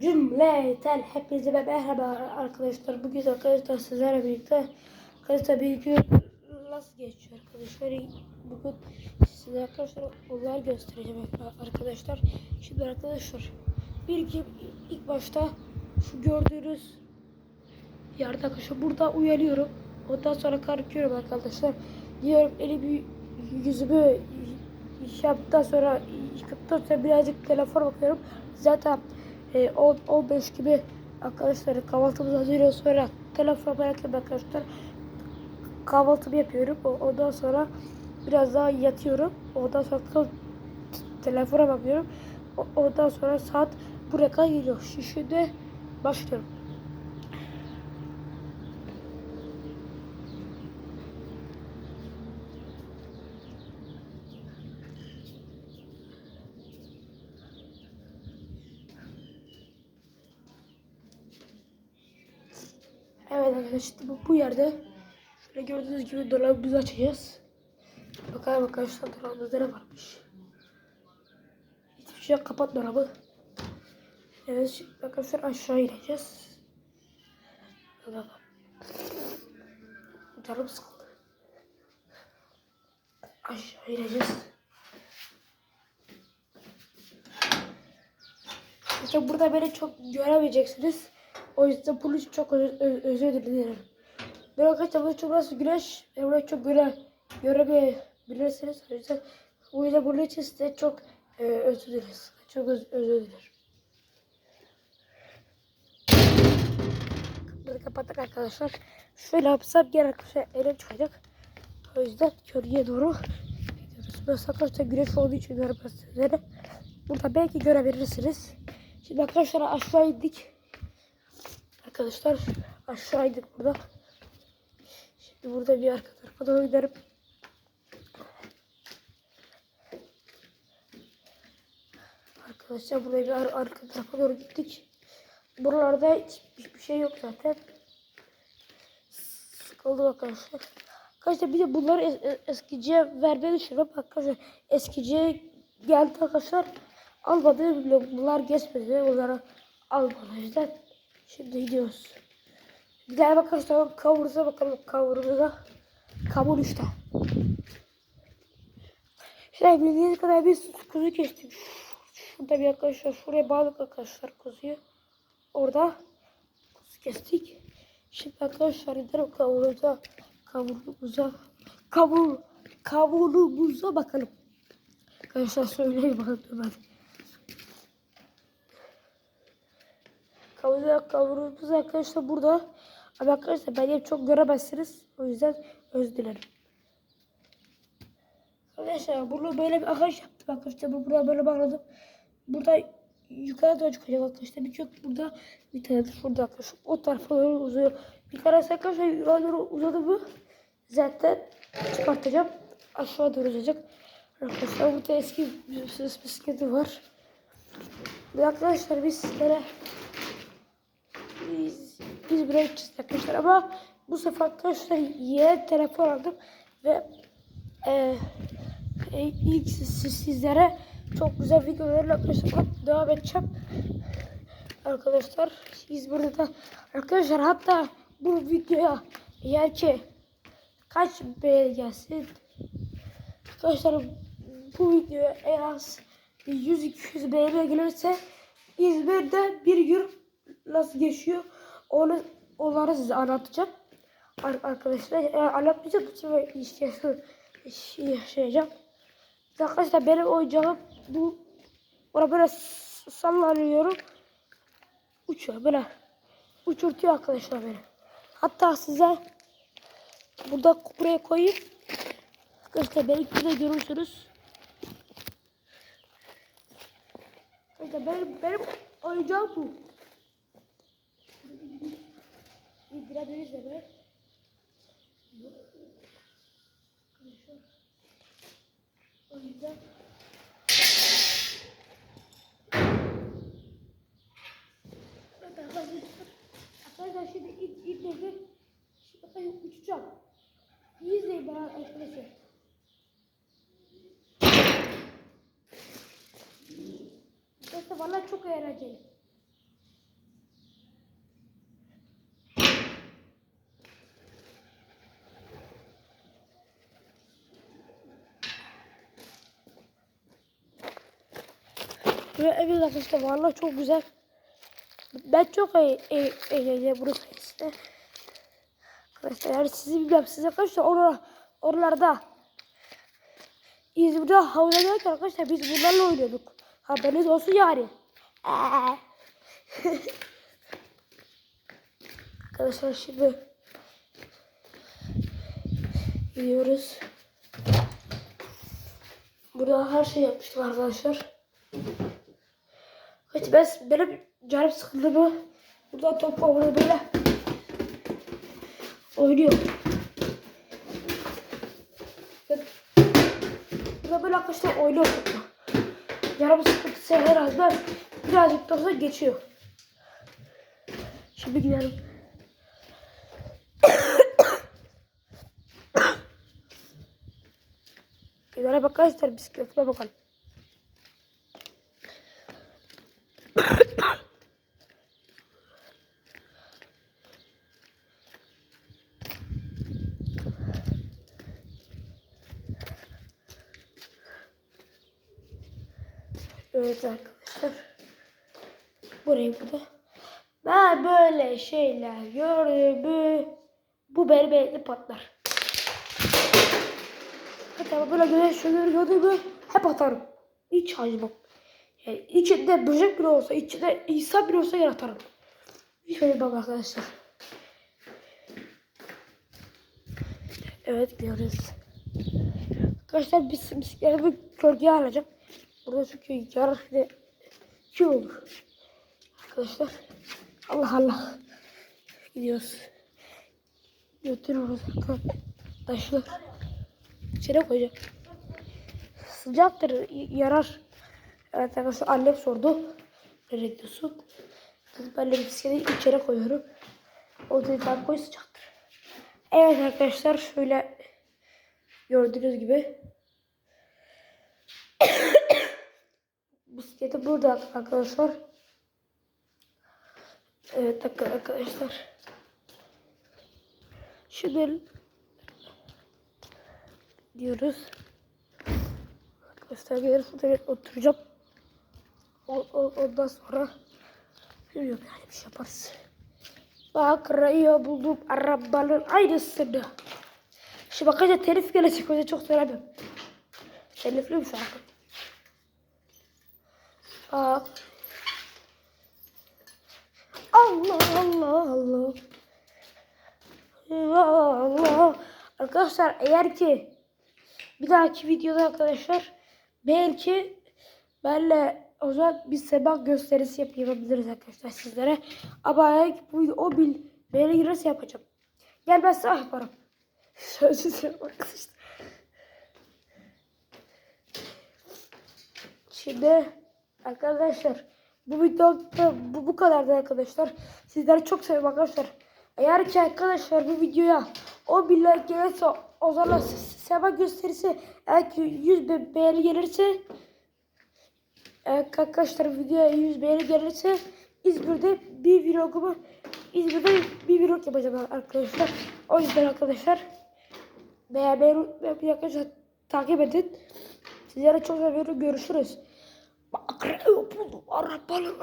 Cümleten hepinize merhaba arkadaşlar. Bugün arkadaşlar sizlerle birlikte arkadaşlar bir gün nasıl geçiyor arkadaşlar. Bugün size arkadaşlar onlar göstereceğim arkadaşlar. Şimdi arkadaşlar bir iki ilk başta şu gördüğünüz yerde arkadaşlar burada uyanıyorum. Ondan sonra kalkıyorum arkadaşlar. Diyorum elimi yüzümü şey yaptıktan sonra yıkattıktan sonra birazcık telefona bakıyorum. Zaten e, 10 15 gibi arkadaşlar kahvaltımızı hazırlıyoruz sonra telefona bırakıyorum arkadaşlar. Kahvaltımı yapıyorum. O- Ondan sonra biraz daha yatıyorum. Ondan sonra telefona bakıyorum. O- Ondan sonra saat buraya kadar geliyor. Şimdi başlıyorum. Evet arkadaşlar işte bu, bu yerde şöyle gördüğünüz gibi dolabımızı açacağız. Bakalım arkadaşlar dolabımızda ne varmış. Hiçbir şey kapat dolabı. Evet şimdi arkadaşlar aşağı ineceğiz. Bakalım. Canım sıkıldı. Aşağı ineceğiz. İşte burada beni çok göremeyeceksiniz. O yüzden bunun için çok özür, özür dilerim. Ben arkadaşlar burada çok burası güneş. Ben burayı çok göre, göremeyebilirsiniz. O yüzden, o yüzden bunun için size çok e, özür dileriz. Çok öz, özür dilerim. Kapıyı kapattık arkadaşlar. Şöyle yapsam gene arkadaşlar elim çıkacak. O yüzden körüye doğru gidiyoruz. Burası arkadaşlar güneş olduğu için görmez sizleri. Burada belki görebilirsiniz. Şimdi arkadaşlar aşağı indik. Arkadaşlar aşağı indik burada. Şimdi burada bir arka tarafa doğru giderim. Arkadaşlar buraya bir ar- arka tarafa doğru gittik. Buralarda hiç- hiçbir şey yok zaten. Sıkıldım arkadaşlar. Arkadaşlar bir de bunları es- es- eskiciye vermeyi düşünüyorum. Arkadaşlar eskiciye geldi arkadaşlar. Almadı bile bunlar geçmedi. Onlara almadı. O şimdi gidiyoruz. Gidelim arkadaşlar kavuruza bakalım kavurumuza. Kavur işte. Şey bildiğiniz kadar biz kuzu kestik. Şurada bir arkadaşlar şuraya bağladık arkadaşlar kuzuyu. Orada kuzu kestik. Şimdi arkadaşlar gidelim kavuruza. Kavurumuza. Kavur. Kavurumuza bakalım. Arkadaşlar söyleyin bakalım ben. Kavurda kavurumuz arkadaşlar burada. Ama arkadaşlar beni çok göremezsiniz. O yüzden özür dilerim. Arkadaşlar bunu böyle bir ağaç yaptım arkadaşlar. Bu buraya böyle bağladım. Burada yukarı doğru çıkacak arkadaşlar. Bir çok burada bir tane de şurada arkadaşlar. O tarafa doğru uzuyor. Bir tane arkadaşlar yukarı doğru uzadı mı zaten çıkartacağım. Aşağı doğru uzayacak. Arkadaşlar burada eski bir bisikleti var. Ve arkadaşlar biz sizlere biz, biz buraya arkadaşlar ama bu sefer arkadaşlar yeni telefon aldım ve e, e, ilk siz, sizlere çok güzel videolarla arkadaşlar devam edeceğim. Arkadaşlar biz burada da arkadaşlar hatta bu videoya eğer ki kaç beğeni gelsin arkadaşlar bu videoya en az 100-200 beğeni gelirse İzmir'de bir gün nasıl geçiyor onu onları size anlatacağım. Ar- arkadaşlar anlatmayacağım bu sefer işte şey yaşayacağım. Arkadaşlar benim oyuncağım bu ona böyle sallanıyorum. Uçuyor böyle. Uçurtuyor arkadaşlar beni. Hatta size burada buraya koyayım. Arkadaşlar belki de görürsünüz. Arkadaşlar benim, benim oyuncağım bu. İndirebiliriz de böyle. O yüzden arkadaşlar, şimdi ip neydi? Şimdi bakayım uçacağım. İyi izleyin bana arkadaşlar. Arkadaşlar valla çok eğlenceli. Ve evet arkadaşlar vallahi çok güzel. Ben çok e- e- eğlenceli burası sayesinde. Arkadaşlar yani sizi bilmem siz arkadaşlar oralar, oralarda İzmir'de havuzda gelirken arkadaşlar biz bunlarla oynuyorduk. Haberiniz olsun yani. Arkadaşlar şimdi gidiyoruz. Burada her şey yapmıştım arkadaşlar. Hadi ben benim canım sıkıldı mı? Buradan top var burada böyle oynuyor. Burada böyle arkadaşlar oynuyor topla. Canım sıkıntısı herhalde birazcık da olsa geçiyor. Şimdi gidelim. Gidelim arkadaşlar bisikletime bakalım. Evet arkadaşlar. Burayı burada. Ben böyle şeyler gördüm. Bu elimde patlar. Hatta böyle güneş şeyler gördüm mü hep atarım. Hiç acımam. Yani içinde böcek bile olsa, içinde insan bile olsa yer atarım. Hiç bak arkadaşlar. Evet gidiyoruz. Arkadaşlar biz bisikletimi gölgeye alacağım. Burada çünkü yarış ve şey olur. Arkadaşlar. Allah Allah. Gidiyoruz. Götürüyoruz arkadaşlar. İçeri koyacağım. Sıcaktır, yarar. Evet arkadaşlar annem sordu. Nereye gidiyorsun? Ben de bisikleti içeri koyuyorum. O dedi ben koy sıcaktır. Evet arkadaşlar şöyle gördüğünüz gibi bisikleti burada arkadaşlar. Evet arkadaşlar. Şimdi diyoruz. Arkadaşlar geliriz evet, oturacağım. O, o, ondan sonra bilmiyorum yani bir şey yaparız. Bak Raya buldum arabanın aynısını. Şimdi bakınca telif gelecek o yüzden çok söylemem. Telifli mi Allah Allah Allah. Allah. Arkadaşlar eğer ki bir dahaki videoda arkadaşlar belki benle o zaman bir sabah gösterisi yap yapabiliriz arkadaşlar sizlere. Ama eğer ki bu o bil beğeni girerse yapacağım. Gel ben sabah yaparım. Söylüyorum arkadaşlar. Şimdi arkadaşlar bu video bu, bu kadardı arkadaşlar. Sizleri çok seviyorum arkadaşlar. Eğer ki arkadaşlar bu videoya o bile gelirse o zaman sabah gösterisi eğer ki 100 be- beğeni gelirse arkadaşlar videoya 100 beğeni gelirse İzmir'de bir vlogumu İzmir'de bir vlog yapacağım arkadaşlar. O yüzden arkadaşlar beğenmeyi unutmayın arkadaşlar takip edin. Sizlere çok seviyorum. Görüşürüz. Bak, arabanın